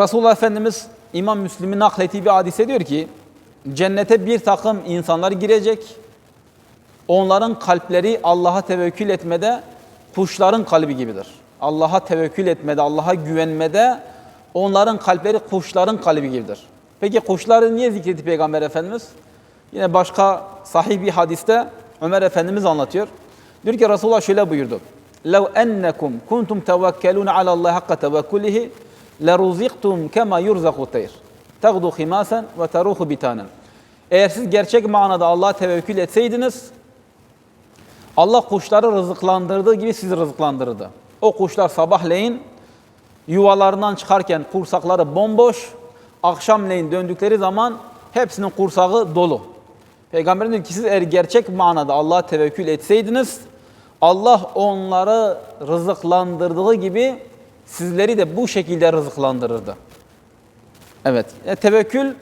Resulullah Efendimiz İmam Müslim'in naklettiği bir hadise diyor ki cennete bir takım insanlar girecek. Onların kalpleri Allah'a tevekkül etmede kuşların kalbi gibidir. Allah'a tevekkül etmede, Allah'a güvenmede onların kalpleri kuşların kalbi gibidir. Peki kuşları niye zikretti Peygamber Efendimiz? Yine başka sahih bir hadiste Ömer Efendimiz anlatıyor. Diyor ki Resulullah şöyle buyurdu. لَوْ اَنَّكُمْ كُنْتُمْ تَوَكَّلُونَ عَلَى اللّٰهِ حَقَّ تَوَكُّلِهِ لَرُزِقْتُمْ كَمَا يُرْزَقُ الطَّيْرِ تَغْدُوا خِمَاسًا وَتَرُوحُ بِتَانًا Eğer siz gerçek manada Allah'a tevekkül etseydiniz, Allah kuşları rızıklandırdığı gibi sizi rızıklandırırdı. O kuşlar sabahleyin yuvalarından çıkarken kursakları bomboş, akşamleyin döndükleri zaman hepsinin kursağı dolu. Peygamber diyor ki siz eğer gerçek manada Allah'a tevekkül etseydiniz, Allah onları rızıklandırdığı gibi sizleri de bu şekilde rızıklandırırdı. Evet, e, tevekkül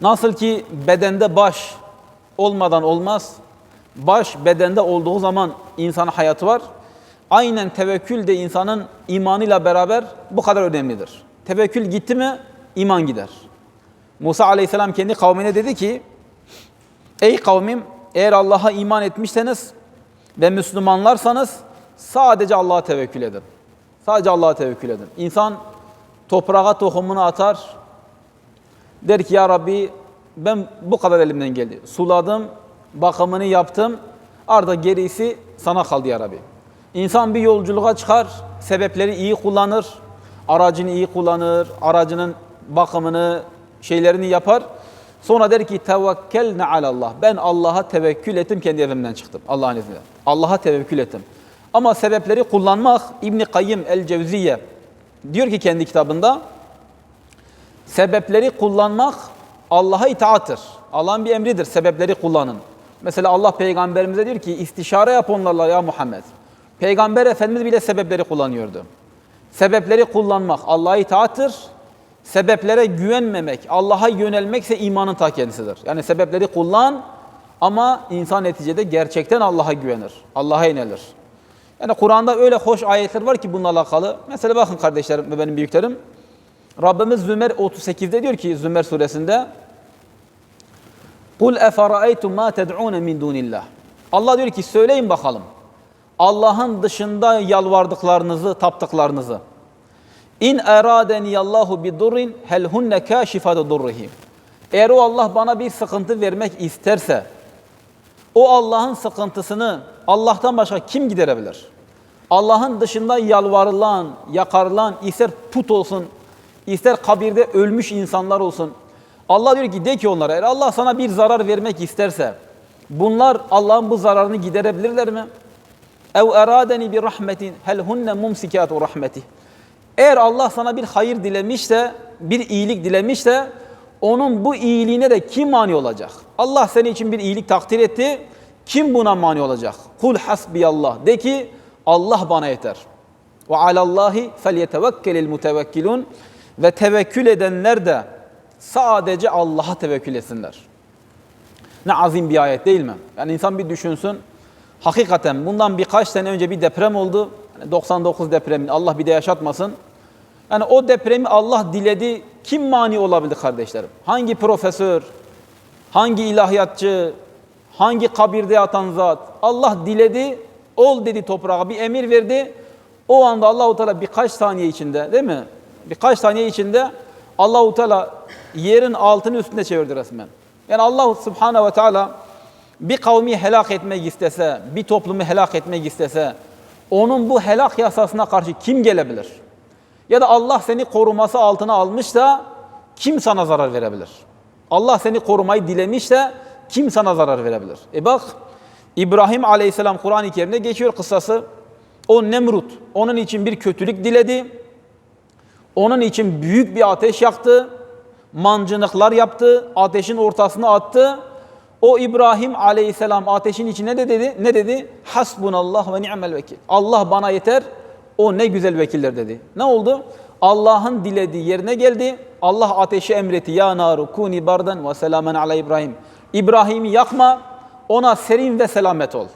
nasıl ki bedende baş olmadan olmaz, baş bedende olduğu zaman insanın hayatı var. Aynen tevekkül de insanın imanıyla beraber bu kadar önemlidir. Tevekkül gitti mi iman gider. Musa aleyhisselam kendi kavmine dedi ki, Ey kavmim eğer Allah'a iman etmişseniz ve Müslümanlarsanız sadece Allah'a tevekkül edin. Sadece Allah'a tevekkül edin. İnsan toprağa tohumunu atar. Der ki ya Rabbi ben bu kadar elimden geldi. Suladım, bakımını yaptım. Arda gerisi sana kaldı ya Rabbi. İnsan bir yolculuğa çıkar, sebepleri iyi kullanır, aracını iyi kullanır, aracının bakımını, şeylerini yapar. Sonra der ki tevekkelne alallah. Ben Allah'a tevekkül ettim, kendi evimden çıktım. Allah'ın izniyle. Allah'a tevekkül ettim. Ama sebepleri kullanmak İbn Kayyim el-Cevziye diyor ki kendi kitabında sebepleri kullanmak Allah'a itaattır. Allah'ın bir emridir. Sebepleri kullanın. Mesela Allah peygamberimize diyor ki istişare yap onlarla ya Muhammed. Peygamber Efendimiz bile sebepleri kullanıyordu. Sebepleri kullanmak Allah'a itaattır. Sebeplere güvenmemek, Allah'a yönelmek ise imanın ta kendisidir. Yani sebepleri kullan ama insan neticede gerçekten Allah'a güvenir. Allah'a yönelir. Yani Kur'an'da öyle hoş ayetler var ki bununla alakalı. Mesela bakın kardeşlerim ve benim büyüklerim. Rabbimiz Zümer 38'de diyor ki Zümer suresinde Kul eferaytum ma ted'un min dunillah. Allah diyor ki söyleyin bakalım. Allah'ın dışında yalvardıklarınızı, taptıklarınızı. İn eradeni Allahu bi durrin hel hunne kâşifatu durrihi. Eğer o Allah bana bir sıkıntı vermek isterse o Allah'ın sıkıntısını Allah'tan başka kim giderebilir? Allah'ın dışında yalvarılan, yakarılan, ister put olsun, ister kabirde ölmüş insanlar olsun. Allah diyor ki de ki onlara eğer Allah sana bir zarar vermek isterse bunlar Allah'ın bu zararını giderebilirler mi? Ev eradeni bir rahmetin hel hunne mumsikatu. Eğer Allah sana bir hayır dilemişse, bir iyilik dilemişse onun bu iyiliğine de kim mani olacak? Allah senin için bir iyilik takdir etti. Kim buna mani olacak? Kul hasbiyallah. De ki Allah bana yeter. Ve alallahi felyetevekkelil mutevekkilun. Ve tevekkül edenler de sadece Allah'a tevekkül etsinler. Ne azim bir ayet değil mi? Yani insan bir düşünsün. Hakikaten bundan birkaç sene önce bir deprem oldu. 99 depremi Allah bir de yaşatmasın. Yani o depremi Allah diledi. Kim mani olabilir kardeşlerim? Hangi profesör, hangi ilahiyatçı, hangi kabirde yatan zat? Allah diledi, ol dedi toprağa bir emir verdi. O anda Allahu Teala birkaç saniye içinde değil mi? Birkaç saniye içinde Allahu Teala yerin altını üstünde çevirdi resmen. Yani Allah Subhanahu ve Teala bir kavmi helak etmek istese, bir toplumu helak etmek istese, onun bu helak yasasına karşı kim gelebilir? Ya da Allah seni koruması altına almış da kim sana zarar verebilir? Allah seni korumayı dilemiş de kim sana zarar verebilir? E bak İbrahim aleyhisselam Kur'an-ı Kerim'de geçiyor kıssası. O Nemrut onun için bir kötülük diledi. Onun için büyük bir ateş yaktı. Mancınıklar yaptı. Ateşin ortasına attı. O İbrahim aleyhisselam ateşin içine de dedi? Ne dedi? Hasbunallah ve ni'mel vekil. Allah bana yeter. O ne güzel vekiller dedi. Ne oldu? Allah'ın dilediği yerine geldi. Allah ateşi emretti. Ya naru kuni bardan ve selamen ala İbrahim. İbrahim'i yakma. Ona serin ve selamet ol.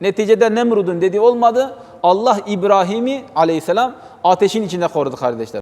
Neticede Nemrud'un dediği olmadı. Allah İbrahim'i aleyhisselam ateşin içinde korudu kardeşler.